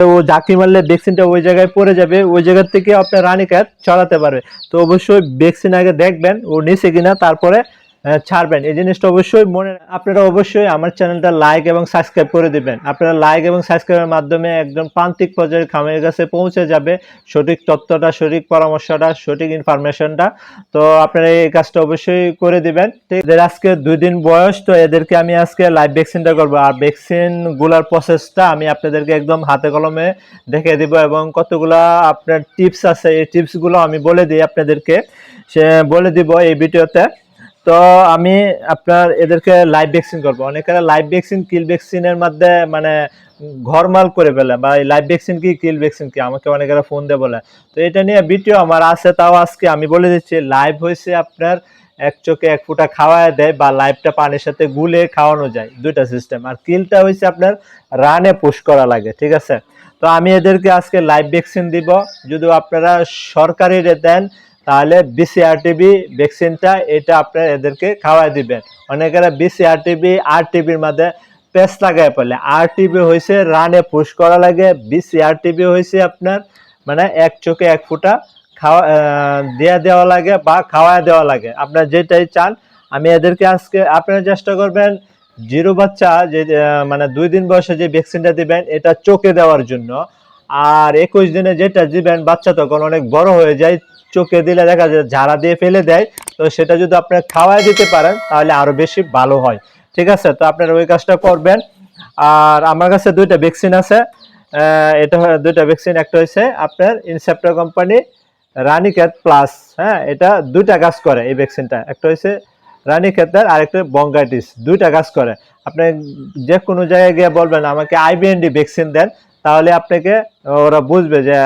তো ও ঝাঁকি মারলে ভ্যাকসিনটা ওই জায়গায় পড়ে যাবে, ওই জায়গার থেকে আপনার রানিকার চড়াতে পারবে। তো অবশ্যই ভ্যাকসিন আগে দেখবেন, ও নিচে কিনা, তারপরে ছাড়বেন। এই জিনিসটা অবশ্যই মনে আপনারা অবশ্যই আমার চ্যানেলটা লাইক এবং সাবস্ক্রাইব করে দিবেন। আপনারা লাইক এবং সাবস্ক্রাইবের মাধ্যমে একজন প্রান্তিক পর্যায়ের খামারের কাছে পৌঁছে যাবে। সঠিক তথ্যটা, সঠিক পরামর্শটা, সঠিক ইনফরমেশনটা তো আপনারা এই কাজটা অবশ্যই করে দিবেন। এদের আজকে দুই দিন বয়স, তো এদেরকে আমি আজকে লাইভ ভ্যাকসিনটা করব। আর ভ্যাকসিনগুলার প্রসেসটা আমি আপনাদেরকে একদম হাতে কলমে দেখিয়ে দিব এবং কতগুলা আপনার টিপস আছে, এই টিপসগুলো আমি বলে দিই আপনাদেরকে। সে বলে দিব এই ভিডিওতে। তো আমি আপনার এদেরকে লাইভ ভ্যাকসিন করব। অনেকেরা লাইভ ভ্যাকসিন কিল ভ্যাকসিনের মধ্যে মানে ঘরমাল করে ফেলে বা লাইভ ভ্যাকসিন কি কিল ভ্যাকসিন কি? আমাকে অনেকেরা ফোন দিয়ে বলে। তো এটা নিয়ে ভিডিও আমার আছে, তাও আজকে আমি বলে দিচ্ছি লাইভ হয়েছে আপনার এক চোখে এক ফুটা খাওয়ায় দেয় বা লাইভটা পানির সাথে গুলে খাওয়ানো যায়, দুইটা সিস্টেম আর কিলটা হয়েছে আপনার রানে পুশ করা লাগে, ঠিক আছে? তো আমি এদেরকে আজকে লাইভ ভ্যাকসিন দিব। যদি আপনারা সরকারি দেন তাহলে বিসিআরটিবি ভ্যাকসিনটা এটা আপনার এদেরকে খাওয়াই দিবেন। অনেকেরা বিসিআরটিবি আর টিবির মধ্যে পেস লাগায় পড়লে আর টিবি হয়েছে রানে পুশ করা লাগে বিসিআরটিবি হয়েছে আপনার মানে এক চোখে এক ফুটা খাওয়া দেয়া দেওয়া লাগে বা খাওয়ায় দেওয়া লাগে। আপনার যেটাই চান, আমি এদেরকে আজকে, আপনারা চেষ্টা করবেন জিরো বাচ্চা যে মানে দুই দিন বয়সে যে ভ্যাকসিনটা দিবেন, এটা চোখে দেওয়ার জন্য। আর একুশ দিনে যেটা দিবেন বাচ্চা তখন অনেক বড় হয়ে যায় চোখে দিলে দেখা যায় ঝাড়া দিয়ে ফেলে দেয়। তো সেটা যদি আপনার খাওয়ায় দিতে পারেন, তাহলে আরও বেশি ভালো হয়। ঠিক আছে? তো আপনারা ওই কাজটা করবেন। আর আমার কাছে দুইটা ভ্যাকসিন আছে। এটা দুইটা ভ্যাকসিন একটা হয়েছে আপনার ইনসেপ্টার কোম্পানি রানিক্যাত প্লাস হ্যাঁ? এটা দুইটা কাজ করে এই ভ্যাকসিনটা একটা হয়েছে রানিক্ষেতের আর একটা বঙ্গাইটিস দুইটা কাজ করে। আপনি যে কোনো জায়গায় গিয়ে বলবেন, আমাকে আইবিএনডি ভ্যাকসিন দেন। তাহলে আপনাকে, ওরা বুঝবে যে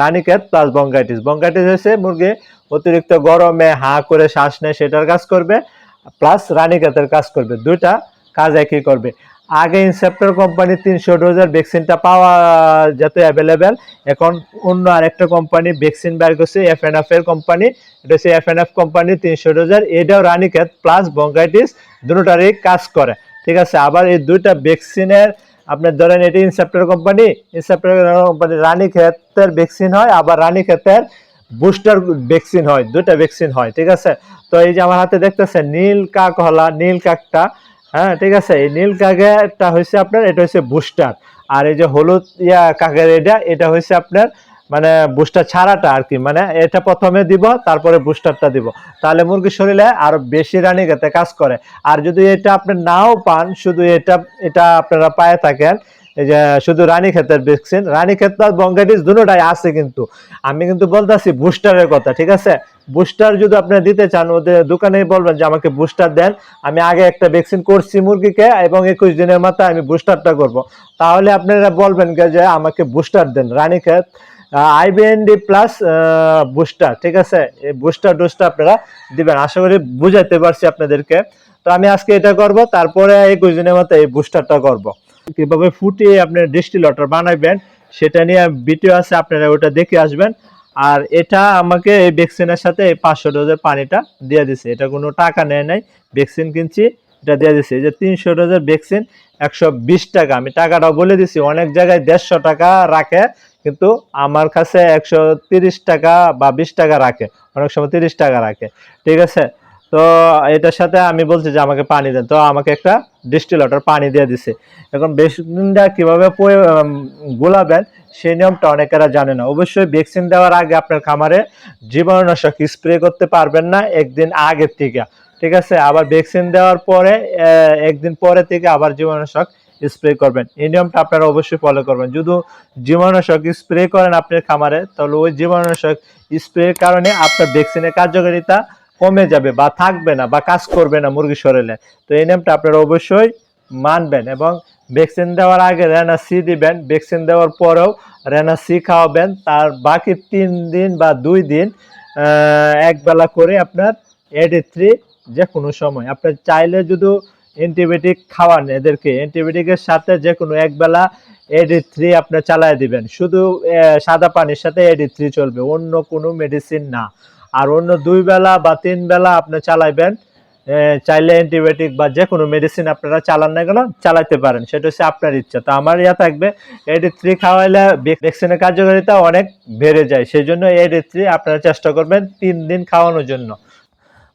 রানিক্ষেত প্লাস বঙ্গাইটিস বঙ্গাইটিস হচ্ছে মুরগি অতিরিক্ত গরমে হা করে শ্বাস নেয়, সেটার কাজ করবে প্লাস রানিকেতের কাজ করবে। দুইটা কাজ একই করবে। আগে ইনসেপ্টর কোম্পানি তিনশো ডোজের ভ্যাকসিনটা পাওয়া যেত অ্যাভেলেবেল এখন অন্য আরেকটা কোম্পানি ভ্যাকসিন বের করছে এফ এন এফ এর কোম্পানি এটা হচ্ছে এফ এন এফ কোম্পানি তিনশো ডোজের, এটাও রানিক্ষেত প্লাস বঙ্গাইটিস দুটারই কাজ করে। ঠিক আছে, আবার এই দুইটা ভ্যাকসিনের আপনার ধরেন এটি ইনসেপ্টার কোম্পানি ইনসেপ্টার কোম্পানি রানী ক্ষেতের ভ্যাকসিন হয়, আবার রানী ক্ষেতের বুস্টার ভ্যাকসিন হয় দুটা ভ্যাকসিন হয়, ঠিক আছে? তো এই যে আমার হাতে দেখতেছেন নীল কাক হলা, নীল কাকটা হ্যাঁ ঠিক আছে? এই নীল কাকেরটা হয়েছে আপনার, এটা হচ্ছে বুস্টার আর এই যে হলুদ ইয়া কাকের এটা এটা হয়েছে আপনার মানে বুস্টার ছাড়াটা আর কি মানে এটা প্রথমে দিব, তারপরে বুস্টারটা দিব। তাহলে মুরগির শরীরে আরও বেশি রানী খেতে কাজ করে। আর যদি এটা আপনি নাও পান, শুধু এটা এটা আপনারা পায়ে থাকেন, এই যে শুধু রানী ক্ষেতের ভ্যাকসিন, রানী ক্ষেত আর বঙ্গাইটিস দুটোটাই আছে কিন্তু। আমি কিন্তু বলতেছি বুস্টারের কথা, ঠিক আছে? বুস্টার যদি আপনি দিতে চান, ওদের দোকানে বলবেন যে আমাকে বুস্টার দেন। আমি আগে একটা ভ্যাকসিন করছি মুরগিকে এবং একুশ দিনের মাথায় আমি বুস্টারটা করব। তাহলে আপনারা বলবেন যে আমাকে বুস্টার দেন রানী ক্ষেত। আইবিএনডি প্লাস বুস্টার ঠিক আছে? এই বুস্টার ডোজটা আপনারা দিবেন। আশা করি বুঝাইতে পারছি আপনাদেরকে। তো আমি আজকে এটা করব, তারপরে একুশ দিনের মতো এই বুস্টারটা করব। কীভাবে ফুটিয়ে আপনি ডিস্টিলটার বানাবেন সেটা নিয়ে ভিডিও আছে, আপনারা ওটা দেখে আসবেন। আর এটা আমাকে এই ভ্যাকসিনের সাথে এই পাঁচশো ডোজের পানিটা দিয়ে দিছে। এটা কোনো টাকা নেয় নাই। ভ্যাকসিন কিনছি, এটা দিয়ে দিছে। এই যে তিনশো ডোজের ভ্যাকসিন একশো বিশ টাকা। আমি টাকাটাও বলে দিছি। অনেক জায়গায় দেড়শো টাকা রাখে। কিন্তু আমার কাছে একশো তিরিশ টাকা বা বিশ টাকা রাখে। অনেক সময় তিরিশ টাকা রাখে। ঠিক আছে? তো এটার সাথে আমি বলছি যে আমাকে পানি দেন। তো আমাকে একটা ডিস্টিল ওয়াটার পানি দিয়ে দিছে। এখন ভ্যাকসিনটা কীভাবে গোলাবেন সেই নিয়মটা অনেকেরা জানে না। অবশ্যই ভ্যাকসিন দেওয়ার আগে আপনার খামারে জীবাণুনাশক স্প্রে করতে পারবেন না একদিন আগের থেকে। ঠিক আছে? আবার ভ্যাকসিন দেওয়ার পরে একদিন পরে থেকে আবার জীবাণুনাশক স্প্রে করবেন। এই নিয়মটা আপনারা অবশ্যই ফলো করবেন। যদি জীবাণুনাশক স্প্রে করেন আপনার খামারে, তাহলে ওই জীবাণুনাশক স্প্রের কারণে আপনার ভ্যাকসিনের কার্যকারিতা কমে যাবে বা থাকবে না বা কাজ করবে না মুরগির শরীরে। তো এই নিয়মটা আপনারা অবশ্যই মানবেন এবং ভ্যাকসিন দেওয়ার আগে রেনা সি দিবেন। ভ্যাকসিন দেওয়ার পরেও রেনা সি খাওয়াবেন। তার বাকি তিন দিন বা দুই দিন এক বেলা করে আপনার এডি থ্রি যে কোনো সময়। আপনার চাইলে যদি অ্যান্টিবায়োটিক খাওয়ান এদেরকে। অ্যান্টিবায়োটিকের সাথে যে কোনো এক বেলা এডি থ্রি আপনার চালায় দিবেন। শুধু সাদা পানির সাথে এডি থ্রি চলবে, অন্য কোনো মেডিসিন না। আর অন্য দুই বেলা বা তিন বেলা আপনি চালাইবেন চাইলে অ্যান্টিবায়োটিক বা যে কোনো মেডিসিন আপনারা চালান না কেন চালাতে পারেন। সেটা হচ্ছে আপনার ইচ্ছা। তো আমার ইয়া থাকবে এডি থ্রি খাওয়াইলে ভ্যাকসিনের কার্যকারিতা অনেক বেড়ে যায়। সেই জন্য এডি থ্রি আপনারা চেষ্টা করবেন তিন দিন খাওয়ানোর জন্য।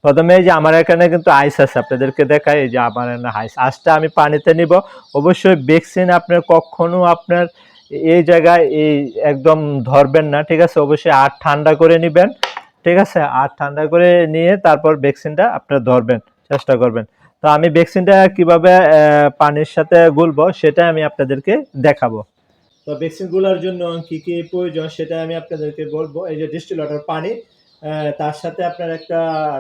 প্রথমে এই যে আমার এখানে কিন্তু আইস আছে, আপনাদেরকে দেখাই, এই যে আমার এখানে আইস আইসটা আমি পানিতে নিব। অবশ্যই ভ্যাকসিন আপনার কখনো আপনার এই জায়গায় এই একদম ধরবেন না, ঠিক আছে? অবশ্যই আর ঠান্ডা করে নেবেন, ঠিক আছে? আর ঠান্ডা করে নিয়ে তারপর ভ্যাকসিনটা আপনার ধরবেন, চেষ্টা করবেন। তো আমি ভ্যাকসিনটা কীভাবে পানির সাথে গুলবো সেটা আমি আপনাদেরকে দেখাবো। তো ভ্যাকসিনগুলার জন্য কি কি প্রয়োজন সেটা আমি আপনাদেরকে বলব। এই যে ডিস্টিল ওয়াটার পানি তার সাথে আপনার একটা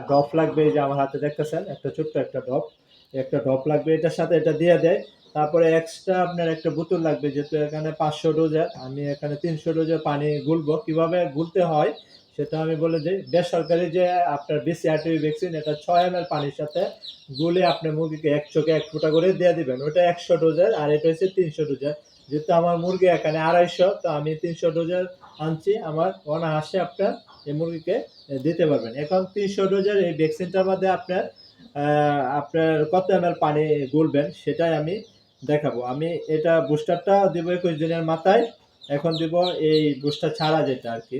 ডপ লাগবে যে আমার হাতে দেখতেছেন, একটা ছোট্ট একটা ডপ। একটা ডপ লাগবে এটার সাথে, এটা দিয়ে দেয়। তারপরে এক্সট্রা আপনার একটা বোতল লাগবে, যেহেতু এখানে পাঁচশো ডোজের, আমি এখানে তিনশো ডোজের পানি গুলবো। কীভাবে গুলতে হয় সেটা আমি বলে দিই, বেসরকারি যে আপনার বিসিআরটিভি ভ্যাকসিন এটা ছয় এম পানির সাথে গুলে আপনার মুরগিকে এক চোখে এক ফোঁটা করে দিয়ে দিবেন। ওটা একশো ডোজের আর এটা হচ্ছে তিনশো ডোজের। যেহেতু আমার মুরগি এখানে আড়াইশো, তো আমি তিনশো ডোজের আনছি আমার অনায়াসে আপনার এই মুরগিকে দিতে পারবেন। এখন তিনশো ডোজের এই ভ্যাকসিনটার মধ্যে আপনার আপনার কত এম পানি গুলবেন সেটাই আমি দেখাবো। আমি এটা বুস্টারটা দিব একুশ দিনের মাথায়। এখন দিব এই বুস্টার ছাড়া যেটা আর কি।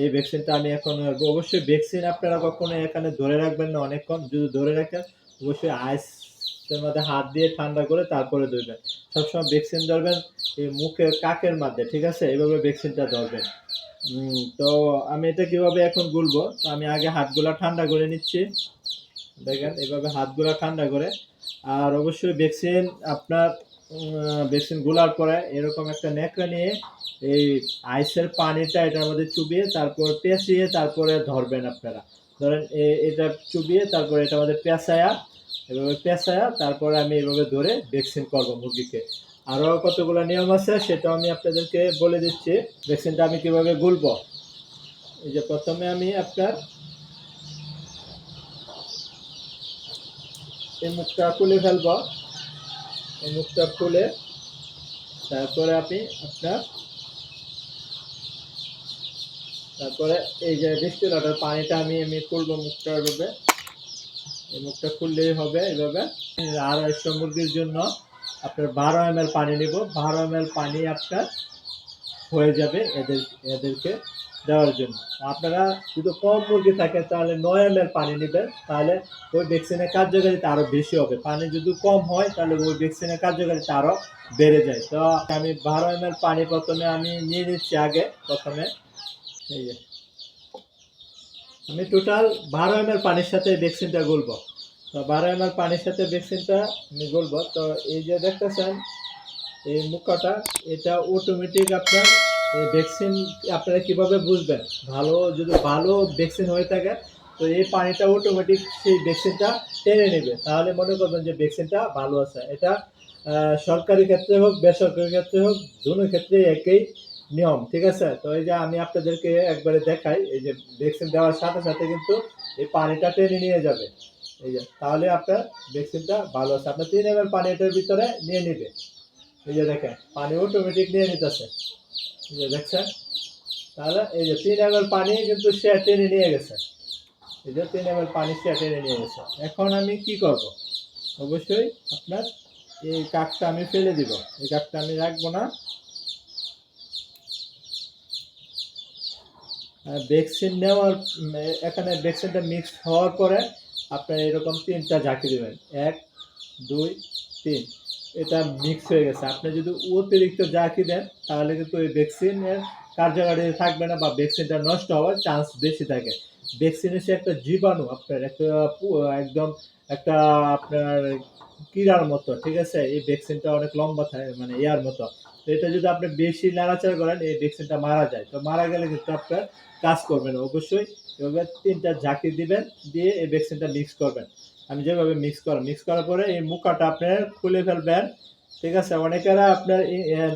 এই ভ্যাকসিনটা আমি এখন অবশ্যই ভ্যাকসিন আপনারা কখনো এখানে ধরে রাখবেন না, অনেকক্ষণ যদি ধরে রাখেন, অবশ্যই আইসের মধ্যে হাত দিয়ে ঠান্ডা করে তারপরে ধরবেন সবসময় ভ্যাকসিন ধরবেন, এই মুখের কাকের মধ্যে, ঠিক আছে? এইভাবে ভ্যাকসিনটা ধরবেন। তো আমি এটা কীভাবে এখন গুলবো? তো আমি আগে হাতগুলা ঠান্ডা করে নিচ্ছি। দেখেন, এভাবে হাতগুলা ঠান্ডা করে। আর অবশ্যই ভ্যাকসিন আপনার ভ্যাকসিনগুলার পরে এরকম একটা নেকড়া নিয়ে এই আইসের পানিটা এটার মধ্যে চুবিয়ে তারপর পেঁচিয়ে তারপরে ধরবেন আপনারা। ধরেন এটা চুবিয়ে তারপরে এটা আমাদের পেঁচায়া এভাবে পেঁচায়া তারপরে আমি এভাবে ধরে ভ্যাকসিন করব মুরগিকে। আরও কতগুলো নিয়ম আছে সেটা আমি আপনাদেরকে বলে দিচ্ছি। ভ্যাকসিনটা আমি কীভাবে গুলবো? এই যে প্রথমে আমি আপনার এই মুখটা খুলে ফেলব। এই মুখটা খুলে তারপরে আপনি আপনার তারপরে এই যে ডিস্টিলেটের পানিটা আমি আমি খুলবো মুখটা এভাবে এই মুখটা খুললেই হবে এইভাবে আড়াইশো মুরগির জন্য আপনার বারো এম পানি নিব। বারো এম পানি আপনার হয়ে যাবে এদের, এদেরকে দেওয়ার জন্য। আপনারা যদি কম মুরগি থাকে তাহলে নয় এম পানি নেবেন। তাহলে ওই ভ্যাকসিনের কার্যকারিতা আরও বেশি হবে। পানি যদি কম হয় তাহলে ওই ভ্যাকসিনের কার্যকারিতা আরও বেড়ে যায়। তো আমি বারো এম পানি প্রথমে আমি নিয়ে নিচ্ছি আগে, প্রথমে। এই আমি টোটাল বারো এম পানির সাথে ভ্যাকসিনটা গুলবো। তো বারো এম পানির সাথে ভ্যাকসিনটা আমি গুলবো। তো এই যে দেখতেছেন, এই মুখাটা, এটা অটোমেটিক আপনার এই ভ্যাকসিন আপনারা কীভাবে বুঝবেন? ভালো, যদি ভালো ভ্যাকসিন হয়ে থাকে, তো এই পানিটা অটোমেটিক সেই ভ্যাকসিনটা টেনে নেবে। তাহলে মনে করবেন যে ভ্যাকসিনটা ভালো আছে। এটা সরকারি ক্ষেত্রে হোক, বেসরকারি ক্ষেত্রে হোক দুটো ক্ষেত্রে একই নিয়ম, ঠিক আছে? তো এই যে আমি আপনাদেরকে একবারে দেখাই, এই যে ভ্যাকসিন দেওয়ার সাথে সাথে কিন্তু এই পানিটা টেনে নিয়ে যাবে। এই যে, তাহলে আপনার ভ্যাকসিনটা ভালো আছে। আপনার তিন এম পানি এটার ভিতরে নিয়ে নিবে এই যে দেখেন, পানি অটোমেটিক নিয়ে নিতেছে। এই যে দেখছেন? তাহলে এই যে তিন এম পানি কিন্তু সে টেনে নিয়ে গেছে। এই যে তিন এম পানি সে টেনে নিয়ে গেছে। এখন আমি কি করব? অবশ্যই আপনার এই কাকটা আমি ফেলে দিব। এই কাকটা আমি রাখব না। ভ্যাকসিন নেওয়ার এখানে ভ্যাকসিনটা মিক্স হওয়ার পরে আপনার এরকম তিনটা ঝাঁকি দেবেন। এক, দুই, তিন। এটা মিক্স হয়ে গেছে। আপনি যদি অতিরিক্ত ঝাঁকি দেন, তাহলে কিন্তু ওই ভ্যাকসিনের কার্যকারী থাকবে না বা ভ্যাকসিনটা নষ্ট হওয়ার চান্স বেশি থাকে। ভ্যাকসিন হচ্ছে একটা জীবাণু, আপনার একটা একদম একটা আপনার কিরার মতো, ঠিক আছে? এই ভ্যাকসিনটা অনেক লম্বা থাকে মানে ইয়ার মতো। এটা যদি আপনি বেশি নাড়াচাড়া করেন, এই ভ্যাকসিনটা মারা যায়। তো মারা গেলে কিন্তু আপনার কাজ করবে না। অবশ্যই এভাবে তিনটা ঝাঁকি দিবেন, দিয়ে এই ভ্যাকসিনটা মিক্স করবেন। আমি যেভাবে মিক্স করেন মিক্স করার পরে এই মুখাটা আপনার খুলে ফেলবেন। ঠিক আছে? অনেকেরা আপনার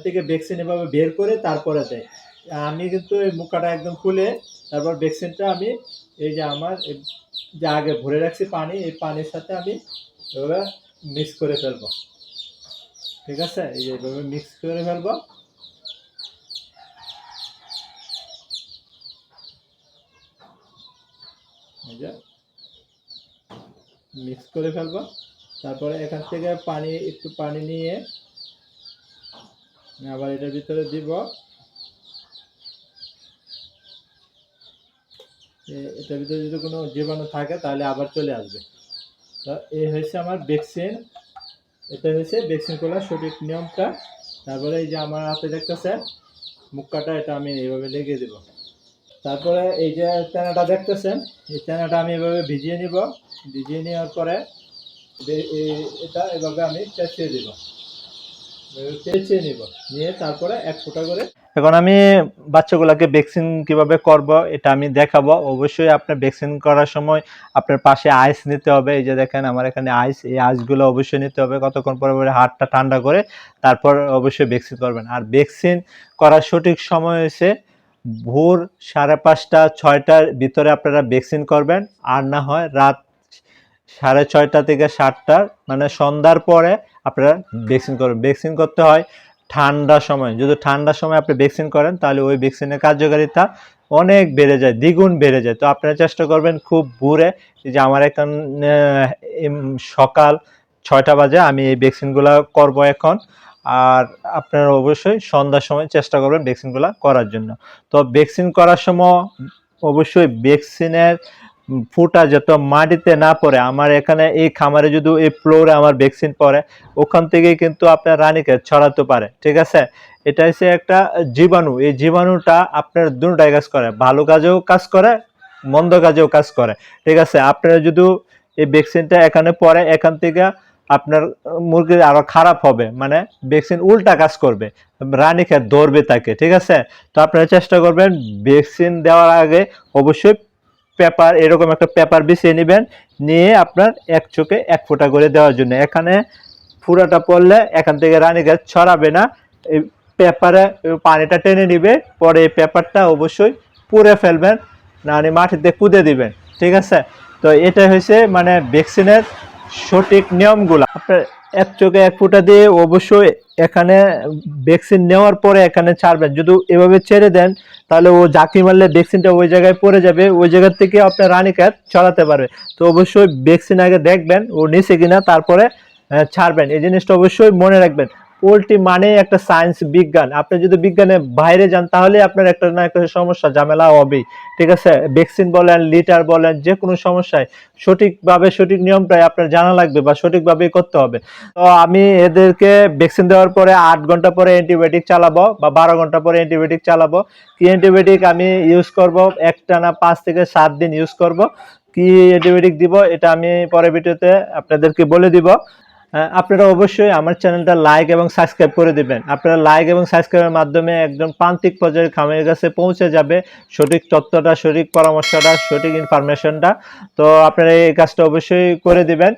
থেকে ভ্যাকসিন এভাবে বের করে তারপরে দেয়। আমি কিন্তু এই মুখাটা একদম খুলে তারপর ভ্যাকসিনটা আমি এই যে আমার যে আগে ভরে রাখছি পানি, এই পানির সাথে আমি এভাবে মিক্স করে ফেলব। ঠিক আছে? এই যে এভাবে মিক্স করে ফেলব। মিক্স করে ফেলব। তারপরে এখান থেকে পানি, একটু পানি নিয়ে আবার এটার ভিতরে দিব। এটার ভিতরে যদি কোনো জীবাণু থাকে তাহলে আবার চলে আসবে। তো এই হয়েছে আমার ভ্যাকসিন এটা হয়েছে ভ্যাকসিন করার সঠিক নিয়মটা। তারপরে এই যে আমার হাতে দেখতেছেন, মুক্কাটা এটা আমি এইভাবে লেগে দেব। তারপরে এই যে তেনাটা দেখতেছেন, এই তেনাটা আমি এভাবে ভিজিয়ে নিব। ভিজিয়ে নেওয়ার পরে এটা এভাবে আমি চেঁচিয়ে দেব। চেঁচিয়ে নিব। নিয়ে তারপরে এক ফোঁটা করে এখন আমি বাচ্চাগুলোকে ভ্যাকসিন কীভাবে করব, এটা আমি দেখাবো। অবশ্যই আপনার ভ্যাকসিন করার সময় আপনার পাশে আইস নিতে হবে। এই যে দেখেন, আমার এখানে আইস এই আইসগুলো অবশ্যই নিতে হবে। কতক্ষণ পরে পরে হাতটা ঠান্ডা করে তারপর অবশ্যই ভ্যাকসিন করবেন। আর ভ্যাকসিন করার সঠিক সময় হচ্ছে ভোর সাড়ে পাঁচটা, ছয়টার ভিতরে আপনারা ভ্যাকসিন করবেন। আর না হয় রাত সাড়ে ছয়টা থেকে সাতটার মানে সন্ধ্যার পরে আপনারা ভ্যাকসিন করবেন। ভ্যাকসিন করতে হয় ঠান্ডার সময়, যদি ঠান্ডার সময় আপনি ভ্যাকসিন করেন, তাহলে ওই ভ্যাকসিনের কার্যকারিতা অনেক বেড়ে যায়, দ্বিগুণ বেড়ে যায়। তো আপনারা চেষ্টা করবেন খুব ভোরে যে আমার এখন সকাল ছয়টা বাজে, আমি এই ভ্যাকসিনগুলো করব এখন। আর আপনারা অবশ্যই সন্ধ্যার সময় চেষ্টা করবেন ভ্যাকসিনগুলো করার জন্য। তো ভ্যাকসিন করার সময় অবশ্যই ভ্যাকসিনের ফুটা যত মাটিতে না পড়ে, আমার এখানে এই খামারে যদি এই ফ্লোরে আমার ভ্যাকসিন পড়ে, ওখান থেকে কিন্তু আপনার রানীকে ছড়াতে পারে, ঠিক আছে? এটা হচ্ছে একটা জীবাণু, এই জীবাণুটা আপনার দুটাই কাজ করে, ভালো কাজেও কাজ করে, মন্দ কাজেও কাজ করে, ঠিক আছে? আপনারা যদি এই ভ্যাকসিনটা এখানে পড়ে, এখান থেকে আপনার মুরগি আরও খারাপ হবে মানে ভ্যাকসিন উল্টা কাজ করবে, রানীকে ধরবে তাকে, ঠিক আছে? তো আপনারা চেষ্টা করবেন, ভ্যাকসিন দেওয়ার আগে অবশ্যই পেপার, এরকম একটা পেপার বিছিয়ে নেবেন, নিয়ে আপনার এক চোখে এক ফোঁটা করে দেওয়ার জন্য। এখানে ফুরাটা পড়লে এখান থেকে রানী গাছ ছড়াবে না। এই পেপারে পানিটা টেনে নিবে, পরে এই পেপারটা অবশ্যই পুড়ে ফেলবেন নাহলে মাটিতে কুদে দিবেন। ঠিক আছে? তো এটা হয়েছে মানে ভ্যাকসিনের সঠিক নিয়মগুলো। আপনার এক চোখে এক ফুটা দিয়ে অবশ্যই এখানে ভ্যাকসিন নেওয়ার পরে এখানে ছাড়বেন। যদি এভাবে ছেড়ে দেন, তাহলে ও জাকি মারলে ভ্যাকসিনটা ওই জায়গায় পড়ে যাবে, ওই জায়গার থেকে আপনার রানি ক্যাট ছড়াতে পারবে। তো অবশ্যই ভ্যাকসিন আগে দেখবেন, ও নিচে কিনা, তারপরে ছাড়বেন। এই জিনিসটা অবশ্যই মনে রাখবেন। পোলট্রি মানে একটা সায়েন্স বিজ্ঞান। আপনি যদি বিজ্ঞানে বাইরে যান, তাহলে আপনার একটা না একটা সমস্যা, ঝামেলা হবেই। ঠিক আছে? ভ্যাকসিন বলেন লিটার বলেন যে কোনো সমস্যায় সঠিকভাবে সঠিক নিয়মটাই আপনার জানা লাগবে বা সঠিকভাবে করতে হবে। তো আমি এদেরকে ভ্যাকসিন দেওয়ার পরে আট ঘণ্টা পরে অ্যান্টিবায়োটিক চালাবো বা বারো ঘণ্টা পরে অ্যান্টিবায়োটিক চালাবো। কি অ্যান্টিবায়োটিক আমি ইউজ করব? একটা না পাঁচ থেকে সাত দিন ইউজ করব। কি অ্যান্টিবায়োটিক দিব? এটা আমি পরের ভিডিওতে আপনাদেরকে বলে দিব। আপনারা অবশ্যই আমার চ্যানেলটা লাইক এবং সাবস্ক্রাইব করে দিবেন। আপনারা লাইক এবং সাবস্ক্রাইবের মাধ্যমে একদম প্রান্তিক পর্যায়ের খামের কাছে পৌঁছে যাবে সঠিক তথ্যটা, সঠিক পরামর্শটা, সঠিক ইনফরমেশনটা তো আপনারা এই কাজটা অবশ্যই করে দিবেন।